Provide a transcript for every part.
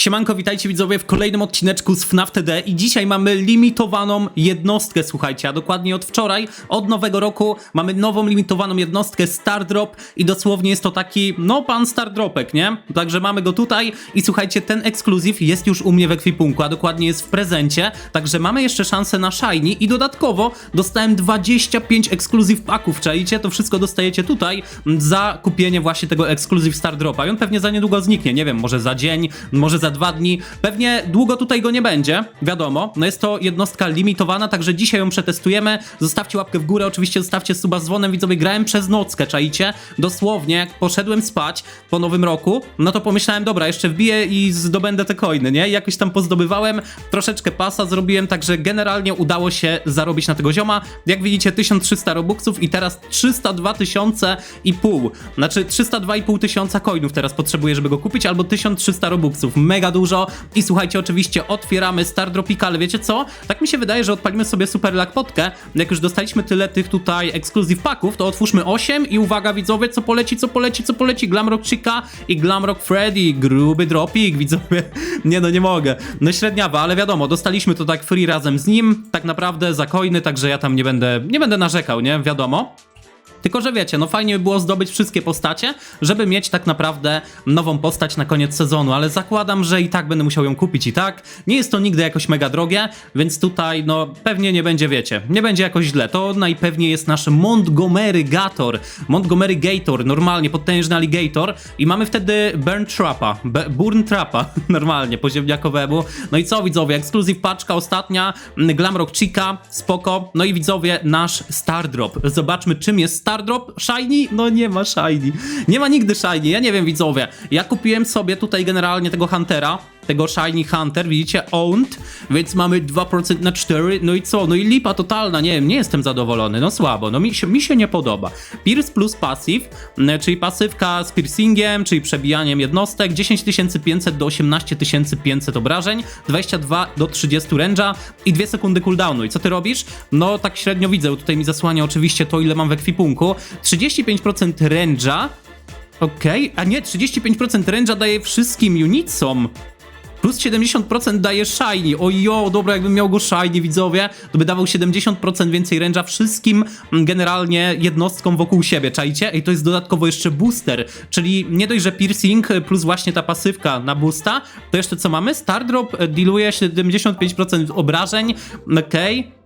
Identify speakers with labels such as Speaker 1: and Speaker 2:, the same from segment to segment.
Speaker 1: Siemanko, witajcie widzowie w kolejnym odcineczku z FNAF TD i dzisiaj mamy limitowaną jednostkę, słuchajcie, a dokładnie od wczoraj, od nowego roku mamy nową limitowaną jednostkę Stardrop i dosłownie jest to taki, no pan Stardropek, nie? Także mamy go tutaj i słuchajcie, ten ekskluzyw jest już u mnie w ekwipunku, a dokładnie jest w prezencie, także mamy jeszcze szansę na Shiny i dodatkowo dostałem 25 ekskluzyw paków, czaicie? To wszystko dostajecie tutaj za kupienie właśnie tego ekskluzyw Stardropa i on pewnie za niedługo zniknie, nie wiem, może za dzień, może za dwa dni. Pewnie długo tutaj go nie będzie, wiadomo. No jest to jednostka limitowana, także dzisiaj ją przetestujemy. Zostawcie łapkę w górę, oczywiście zostawcie suba z dzwonem. Widzowie, grałem przez nockę, czaicie? Dosłownie, jak poszedłem spać po nowym roku, no to pomyślałem, dobra, jeszcze wbiję i zdobędę te coiny, nie? I jakoś tam pozdobywałem, troszeczkę pasa zrobiłem, także generalnie udało się zarobić na tego zioma. Jak widzicie, 1300 robuxów i teraz 302 tysiące i pół. Znaczy 302,5 tysiąca coinów teraz potrzebuję, żeby go kupić, albo 1300 robuxów. Mega dużo. I słuchajcie, oczywiście otwieramy Star Dropika, ale wiecie co? Tak mi się wydaje, że odpalimy sobie Super Luck Potkę. Jak już dostaliśmy tyle tych tutaj ekskluzyw paków, to otwórzmy 8 i uwaga widzowie, co poleci, co poleci, co poleci. Glamrock Chica i Glamrock Freddy. Gruby dropik, widzowie. Nie no, nie mogę. No średniawa, ale wiadomo, dostaliśmy to tak free razem z nim, tak naprawdę za coiny, także ja tam nie będę, nie będę narzekał, nie? Wiadomo. Tylko, że wiecie, no fajnie by było zdobyć wszystkie postacie, żeby mieć tak naprawdę nową postać na koniec sezonu, ale zakładam, że i tak będę musiał ją kupić i tak. Nie jest to nigdy jakoś mega drogie, więc tutaj no pewnie nie będzie, wiecie, nie będzie jakoś źle. To najpewniej jest nasz Montgomery Gator. Montgomery Gator, normalnie potężny alligator i mamy wtedy Burn Trappa, Be- Burn Trappa, normalnie, poziemniakowemu. No i co widzowie, ekskluzyw paczka ostatnia, mm, Glamrock Chica, spoko. No i widzowie, nasz Stardrop. Zobaczmy czym jest Stardrop. Shiny? No nie ma Shiny. Nie ma nigdy Shiny, ja nie wiem widzowie. Ja kupiłem sobie tutaj generalnie tego Huntera, tego Shiny Hunter, widzicie, owned, więc mamy 2% na 4, no i co, no i lipa totalna, nie wiem, nie jestem zadowolony, no słabo, no mi się, mi się nie podoba. Pierce plus passive, m, czyli pasywka z piercingiem, czyli przebijaniem jednostek, 10500 do 18500 obrażeń, 22 do 30 range'a i 2 sekundy cooldownu. I co ty robisz? No tak średnio widzę, tutaj mi zasłania oczywiście to, ile mam w ekwipunku, 35% range'a, Okej, a nie, 35% range'a daje wszystkim unitsom. Plus 70% daje Shiny. Ojo, dobra, jakbym miał go Shiny, widzowie, to by dawał 70% więcej range'a wszystkim mm, generalnie jednostkom wokół siebie, czajcie? I to jest dodatkowo jeszcze booster, czyli nie dość, że piercing plus właśnie ta pasywka na boosta, to jeszcze co mamy? Stardrop y, dealuje 75% obrażeń, okej.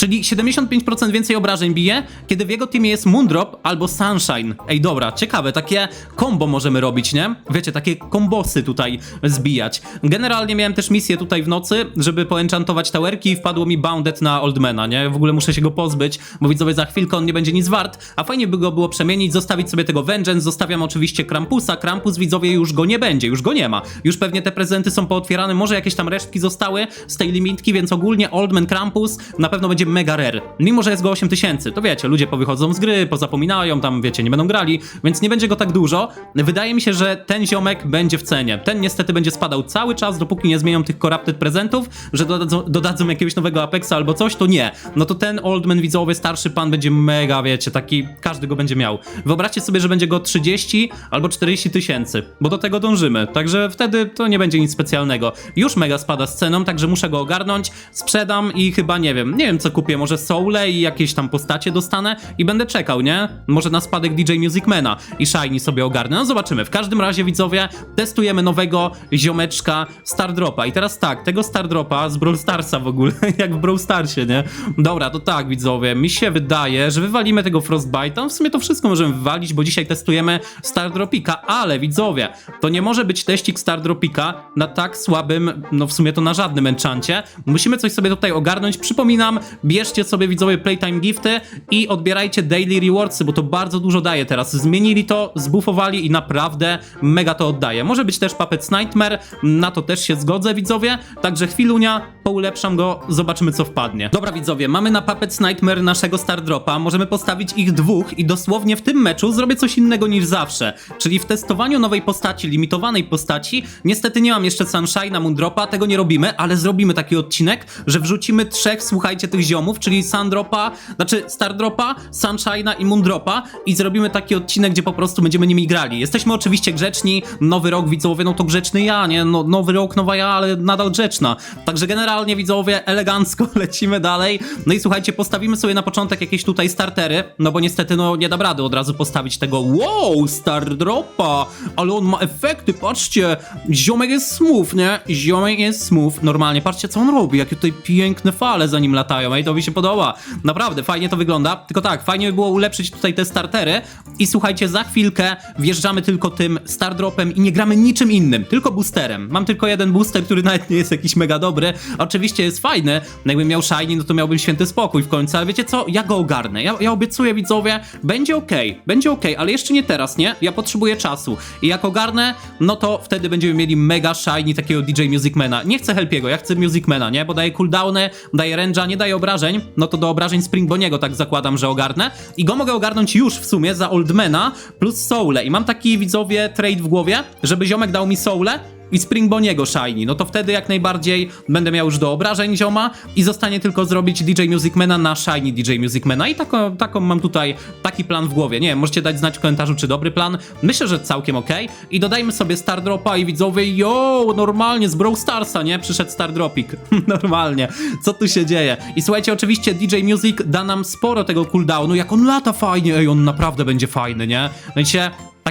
Speaker 1: Czyli 75% więcej obrażeń bije, kiedy w jego teamie jest Moondrop albo Sunshine. Ej, dobra, ciekawe, takie combo możemy robić, nie? Wiecie, takie kombosy tutaj zbijać. Generalnie miałem też misję tutaj w nocy, żeby poenchantować towerki i wpadło mi Bounded na Oldmana, nie? W ogóle muszę się go pozbyć, bo widzowie za chwilkę on nie będzie nic wart, a fajnie by go było przemienić, zostawić sobie tego Vengeance, zostawiam oczywiście Krampusa, Krampus widzowie już go nie będzie, już go nie ma. Już pewnie te prezenty są pootwierane, może jakieś tam resztki zostały z tej limitki, więc ogólnie Oldman Krampus na pewno będzie mega rare. Mimo, że jest go 8000, to wiecie, ludzie powychodzą z gry, pozapominają, tam wiecie, nie będą grali, więc nie będzie go tak dużo. Wydaje mi się, że ten ziomek będzie w cenie. Ten niestety będzie spadał cały czas, dopóki nie zmienią tych corrupted prezentów, że dodadzą, dodadzą jakiegoś nowego Apexa albo coś, to nie. No to ten Oldman widzowy, starszy pan będzie mega, wiecie, taki, każdy go będzie miał. Wyobraźcie sobie, że będzie go 30 albo 40 tysięcy, bo do tego dążymy, także wtedy to nie będzie nic specjalnego. Już mega spada z ceną, także muszę go ogarnąć, sprzedam i chyba nie wiem, nie wiem co kupię, może Soule i jakieś tam postacie dostanę i będę czekał, nie? Może na spadek DJ Musicmana i Shiny sobie ogarnę, no zobaczymy. W każdym razie widzowie, testujemy nowego ziomeczka Stardropa i teraz tak, tego Stardropa z Brawl Starsa w ogóle, jak w Brawl Starsie, nie? Dobra, to tak widzowie, mi się wydaje, że wywalimy tego Frostbite'a, w sumie to wszystko możemy wywalić, bo dzisiaj testujemy Stardropika, ale widzowie, to nie może być teścik Stardropika na tak słabym, no w sumie to na żadnym enchancie. Musimy coś sobie tutaj ogarnąć. Przypominam, bierzcie sobie widzowie Playtime Gifty i odbierajcie Daily Rewardsy, bo to bardzo dużo daje teraz. Zmienili to, zbufowali i naprawdę mega to oddaje. Może być też Puppets Nightmare, na to też się zgodzę widzowie, także chwilunia, poulepszam go, zobaczymy co wpadnie. Dobra widzowie, mamy na Puppets Nightmare naszego Stardropa, możemy postawić ich dwóch i dosłownie w tym meczu zrobię coś innego niż zawsze, czyli w testowaniu nowej postaci, limitowanej postaci, niestety nie mam jeszcze Sunshine'a, Moondropa, tego nie robimy, ale zrobimy taki odcinek, że wrzucimy trzech, słuchajcie, tych ziomów, czyli Sandropa, znaczy Stardropa, Sunshine'a i Moondropa i zrobimy taki odcinek, gdzie po prostu będziemy nimi grali. Jesteśmy oczywiście grzeczni, nowy rok widzowie, no to grzeczny ja, nie? No, nowy rok, nowa ja, ale nadal grzeczna. Także generalnie widzowie, elegancko lecimy dalej. No i słuchajcie, postawimy sobie na początek jakieś tutaj startery, no bo niestety no nie dam rady od razu postawić tego wow, Stardropa, ale on ma efekty, patrzcie, ziomek jest smooth, nie? Ziomek jest smooth, normalnie, patrzcie co on robi, jakie tutaj piękne fale za nim latają, to mi się podoba, naprawdę, fajnie to wygląda, tylko tak, fajnie by było ulepszyć tutaj te startery. I słuchajcie, za chwilkę wjeżdżamy tylko tym Stardropem i nie gramy niczym innym, tylko boosterem, mam tylko jeden booster, który nawet nie jest jakiś mega dobry, oczywiście jest fajny, no jakbym miał shiny, no to miałbym święty spokój w końcu, ale wiecie co, ja go ogarnę, ja, ja obiecuję widzowie, będzie okej, będzie okej, ale jeszcze nie teraz, nie? Ja potrzebuję czasu. I jak ogarnę, no to wtedy będziemy mieli mega shiny takiego DJ Musicmana. Nie chcę Helpiego, ja chcę Musicmana, nie? Bo daje cooldowny, daje range'a, nie daje obrażeń, no to do obrażeń Springboniego tak zakładam, że ogarnę. I go mogę ogarnąć już w sumie za Oldmana plus Soule. I mam taki widzowie trade w głowie, żeby ziomek dał mi Soule i Springboniego shiny, no to wtedy jak najbardziej będę miał już do obrażeń zioma i zostanie tylko zrobić DJ Musicmana na shiny DJ Musicmana i taką, taką mam tutaj taki plan w głowie. Nie wiem, możecie dać znać w komentarzu, czy dobry plan. Myślę, że całkiem okej. I dodajmy sobie Stardropa i widzowie, yo, normalnie z Brawl Starsa, nie? Przyszedł Stardropik. normalnie. Co tu się dzieje? I słuchajcie, oczywiście DJ Music da nam sporo tego cooldownu, jak on lata fajnie, ej, on naprawdę będzie fajny, nie? Wiecie,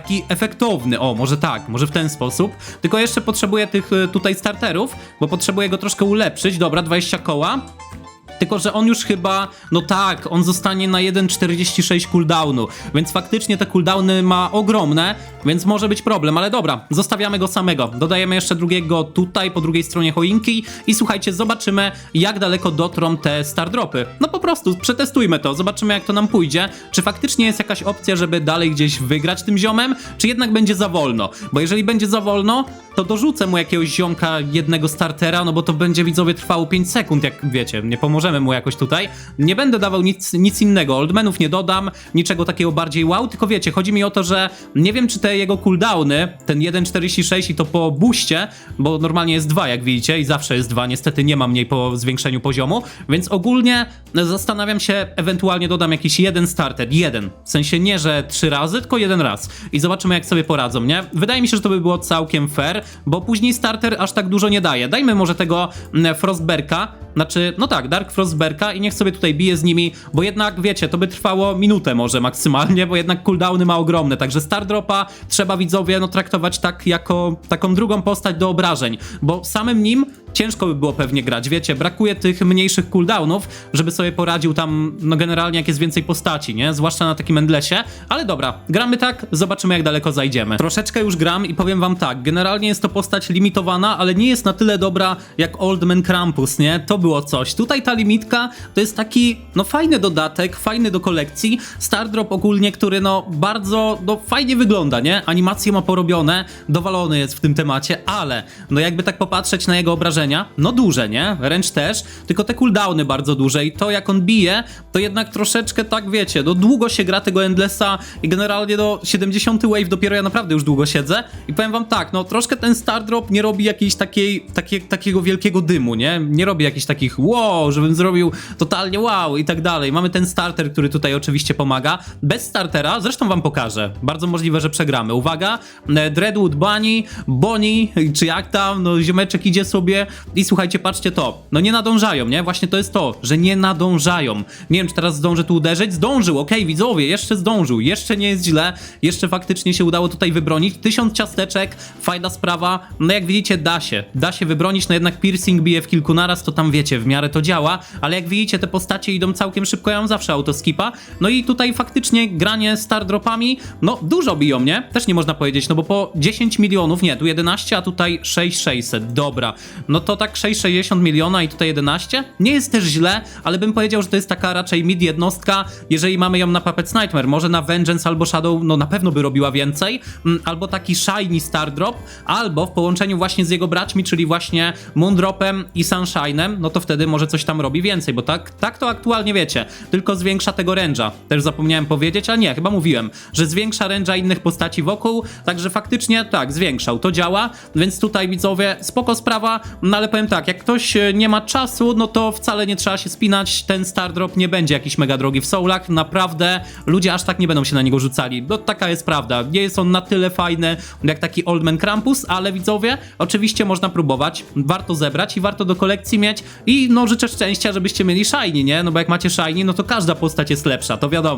Speaker 1: taki efektowny, o może tak, może w ten sposób. Tylko jeszcze potrzebuję tych y, tutaj starterów, bo potrzebuję go troszkę ulepszyć. Dobra, 20 koła. Tylko, że on już chyba, no tak, on zostanie na 1,46 cooldownu, więc faktycznie te cooldowny ma ogromne, więc może być problem, ale dobra, zostawiamy go samego. Dodajemy jeszcze drugiego tutaj, po drugiej stronie choinki. I słuchajcie, zobaczymy jak daleko dotrą te stardropy. No po prostu, przetestujmy to, zobaczymy jak to nam pójdzie, czy faktycznie jest jakaś opcja, żeby dalej gdzieś wygrać tym ziomem, czy jednak będzie za wolno, bo jeżeli będzie za wolno, to dorzucę mu jakiegoś ziomka jednego startera, no bo to będzie widzowie trwało 5 sekund, jak wiecie, nie pomożemy mu jakoś tutaj. Nie będę dawał nic, nic innego, oldmenów nie dodam, niczego takiego bardziej wow, tylko wiecie, chodzi mi o to, że nie wiem czy te jego cooldowny, ten 1.46 i to po buście, bo normalnie jest 2 jak widzicie i zawsze jest 2, niestety nie ma mniej po zwiększeniu poziomu, więc ogólnie zastanawiam się, ewentualnie dodam jakiś jeden starter, jeden, w sensie nie, że trzy razy, tylko jeden raz i zobaczymy jak sobie poradzą, nie? Wydaje mi się, że to by było całkiem fair, bo później starter aż tak dużo nie daje. Dajmy może tego mm, Frostberka, znaczy, no tak, Dark Frostberka i niech sobie tutaj bije z nimi, bo jednak, wiecie, to by trwało minutę może maksymalnie, bo jednak cooldowny ma ogromne, także Stardropa trzeba widzowie, no traktować tak jako taką drugą postać do obrażeń, bo samym nim ciężko by było pewnie grać, wiecie, brakuje tych mniejszych cooldownów, żeby sobie poradził tam, no generalnie jak jest więcej postaci, nie? Zwłaszcza na takim endlesie, ale dobra, gramy tak, zobaczymy jak daleko zajdziemy. Troszeczkę już gram i powiem wam tak, generalnie jest to postać limitowana, ale nie jest na tyle dobra jak Old Man Krampus, nie? To było coś. Tutaj ta limitka to jest taki, no fajny dodatek, fajny do kolekcji, Stardrop ogólnie, który no bardzo, no fajnie wygląda, nie? Animacje ma porobione, dowalony jest w tym temacie, ale no jakby tak popatrzeć na jego obrażenia, no duże, nie? Wręcz też, tylko te cooldowny bardzo duże i to jak on bije, to jednak troszeczkę tak wiecie, no długo się gra tego Endlessa i generalnie do 70 wave dopiero ja naprawdę już długo siedzę i powiem wam tak, no troszkę ten Stardrop nie robi jakiejś takiej, takie, takiego wielkiego dymu, nie? Nie robi jakichś takich wow, żebym zrobił totalnie wow i tak dalej. Mamy ten starter, który tutaj oczywiście pomaga. Bez startera, zresztą wam pokażę, bardzo możliwe, że przegramy. Uwaga, e, Dreadwood Bunny, Bonnie, czy jak tam, no ziomeczek idzie sobie i słuchajcie, patrzcie to, no nie nadążają, nie? Właśnie to jest to, że nie nadążają. Nie wiem, czy teraz zdążę tu uderzyć. Zdążył, okej, widzowie, jeszcze zdążył, jeszcze nie jest źle, jeszcze faktycznie się udało tutaj wybronić. Tysiąc ciasteczek, fajna sprawa, no jak widzicie, da się, da się wybronić, no jednak piercing bije w kilku naraz, to tam wiecie, w miarę to działa, ale jak widzicie, te postacie idą całkiem szybko, ja mam zawsze autoskipa, no i tutaj faktycznie granie stardropami, no dużo biją, nie? Też nie można powiedzieć, no bo po 10 milionów, nie, tu 11, a tutaj 6600, dobra, no to tak 660 miliona i tutaj 11, nie jest też źle, ale bym powiedział, że to jest taka raczej mid jednostka, jeżeli mamy ją na Puppet's Nightmare, może na Vengeance albo Shadow, no na pewno by robiła więcej, mm, albo taki Shiny Stardrop, albo w połączeniu właśnie z jego braćmi, czyli właśnie Moondropem i Sunshine'em, no to wtedy może coś tam robi więcej, bo tak, tak to aktualnie wiecie, tylko zwiększa tego range'a. Też zapomniałem powiedzieć, a nie, chyba mówiłem, że zwiększa range'a innych postaci wokół, także faktycznie tak, zwiększał, to działa, więc tutaj widzowie, spoko sprawa, No ale powiem tak, jak ktoś e, nie ma czasu, no to wcale nie trzeba się spinać, ten Star Drop nie będzie jakiś mega drogi w Soulach, naprawdę ludzie aż tak nie będą się na niego rzucali, no taka jest prawda, nie jest on na tyle fajny jak taki Old Man Krampus, ale widzowie, oczywiście można próbować, warto zebrać i warto do kolekcji mieć. I no życzę szczęścia, żebyście mieli Shiny, nie? No bo jak macie Shiny, no to każda postać jest lepsza, to wiadomo.